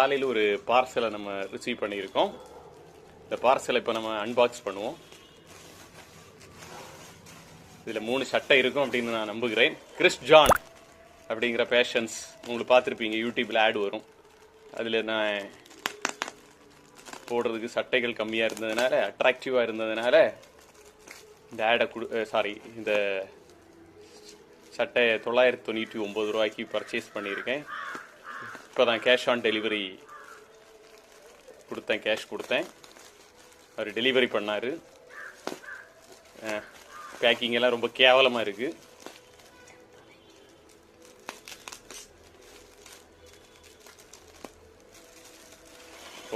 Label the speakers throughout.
Speaker 1: காலையில் ஒரு பார்சலை நம்ம ரிசீவ் பண்ணியிருக்கோம். இந்த பார்சலை இப்போ நம்ம அன்பாக்ஸ் பண்ணுவோம். இதில் மூணு சட்டை இருக்கும் அப்படின்னு நான் நம்புகிறேன். கிறிஸ் ஜான் அப்படிங்கிற பேஷன்ஸ் உங்களுக்கு பார்த்துருப்பீங்க யூடியூப்பில் ஆட் வரும். அதில் நான் போடுறதுக்கு சட்டைகள் கம்மியாக இருந்ததுனால அட்ராக்டிவாக இருந்ததுனால இந்த ஆடை கொடு சாரி இந்த சட்டையை தொள்ளாயிரத்தி தொண்ணூற்றி ஒம்பது ரூபாய்க்கு பர்ச்சேஸ் பண்ணியிருக்கேன். இப்போ தான் கேஷ் ஆன் டெலிவரி கொடுத்தேன் கேஷ் கொடுத்தேன். அவர் டெலிவரி பண்ணார். பேக்கிங் எல்லாம் ரொம்ப கேவலமாக இருக்குது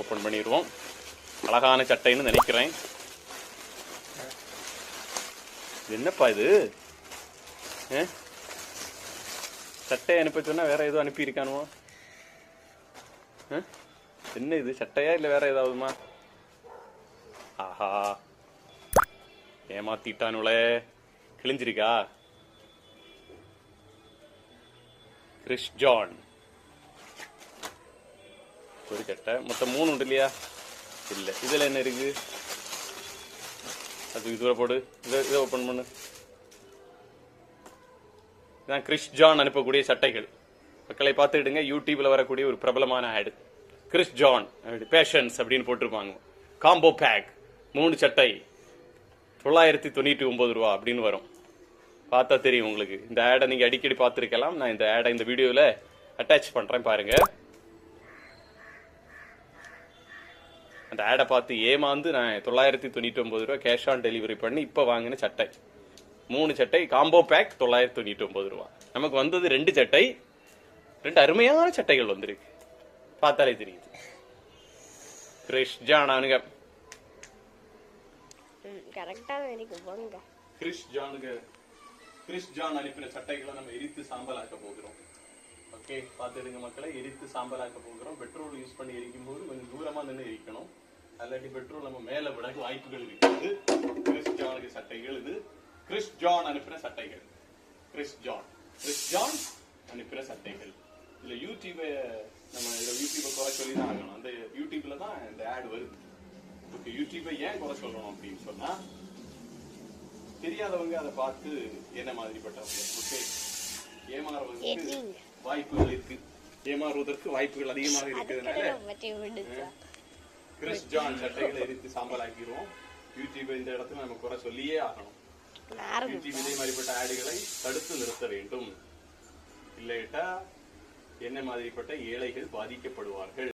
Speaker 1: ஓப்பன் பண்ணிடுவோம் அழகான சட்டைன்னு நினைக்கிறேன். என்னப்பா இது? ஆ? சட்டை அனுப்ப சொன்னால் வேற எதுவும் அனுப்பியிருக்கானுவோ? என்ன இது சட்டையா இல்ல வேற ஏதாவதுமா? ஆஹா. ஏமாத்திட்டானுளே. கிழிஞ்சிருக்கா? Chris John. ஒரு சட்டை. மொத்தம் மூணு உண்டு இல்லையா? இல்ல. இதுல என்ன இருக்கு அது இதுவரை போடு. இதை இதை ஓப்பன் பண்ணு. இதான் கிறிஸ் ஜான் அனுப்பக்கூடிய சட்டைகள். மக்களை பார்த்துக்கிடுங்க. யூடியூப்ல வரக்கூடிய ஒரு பிரபலமான ஆடு கிறிஸ் ஜான் பேஷன்ஸ் அப்படின்னு போட்டிருப்பாங்க. காம்போ பேக் மூணு சட்டை. தொள்ளாயிரத்தி தொண்ணூற்றி ஒம்பது ரூபா அப்படின்னு வரும். பார்த்தா தெரியும் உங்களுக்கு. இந்த ஆடை நீங்கள் அடிக்கடி பார்த்துருக்கலாம். நான் இந்த ஆடை இந்த வீடியோவில் அட்டாச் பண்ணுறேன் பாருங்க. அந்த ஆடை பார்த்து ஏமாந்து நான் தொள்ளாயிரத்தி தொண்ணூற்றி ஒம்பது ரூபா கேஷ் ஆன் டெலிவரி பண்ணி இப்போ வாங்கின சட்டை. மூணு சட்டை. காம்போ பேக் தொள்ளாயிரத்தி தொண்ணூற்றி ஒம்பது ரூபா. நமக்கு வந்தது ரெண்டு சட்டை. ரெண்டு அருமையான சட்டைகள் வந்திருக்கு. பார்த்தாலே தெரியுது. கிரிஷ் ஜானானுங்க
Speaker 2: ம் கரெக்டாக எனக்கு போங்க.
Speaker 1: கிறிஸ் ஜானுக்கு கிறிஸ் ஜான் அனுப்பின சட்டைகளை நம்ம எரித்து சாம்பலாக்க போகிறோம். ஓகே பார்த்துடுங்க மக்களை. எரித்து சாம்பலாக்க போகிறோம். பெட்ரோல் யூஸ் பண்ணி எரிக்கும் போது கொஞ்சம் தூரமா நின்று எரிக்கணும். அல்லாட்டி பெட்ரோல் நம்ம மேல விட வாய்ப்புகள் இருக்குது. கிறிஸ் ஜானுக்கு சட்டைகள் இது. கிறிஸ் ஜான் அனுப்பின சட்டைகள். Chris John. கிறிஸ் ஜான் அனுப்பின சட்டைகள். இதுல யூடியூபை நம்ம இதுல யூடியூபை குறை சொல்லி தான் ஆகணும். அந்த யூடியூப்ல தான் இந்த ஆட் வருது. ஓகே யூடியூபை ஏன் குறை சொல்லணும் அப்படின்னு சொன்னா தெரியாதவங்க அதை பார்த்து என்ன மாதிரிப்பட்டவங்க? ஓகே ஏமாறுவதற்கு. வாய்ப்புகள் இருக்கு. ஏமாறுவதற்கு வாய்ப்புகள் அதிகமாக இருக்கிறதுனால கிறிஸ் ஜான் சட்டைகளை எரித்து சாம்பலாக்கிடுவோம். யூடியூப் இந்த இடத்துல நம்ம குறை சொல்லியே ஆகணும். யூடியூப் இதே மாதிரிப்பட்ட ஆடுகளை தடுத்து நிறுத்த வேண்டும். இல்லைட்டா என்ன மாதிரிப்பட்ட ஏழைகள் பாதிக்கப்படுவார்கள்?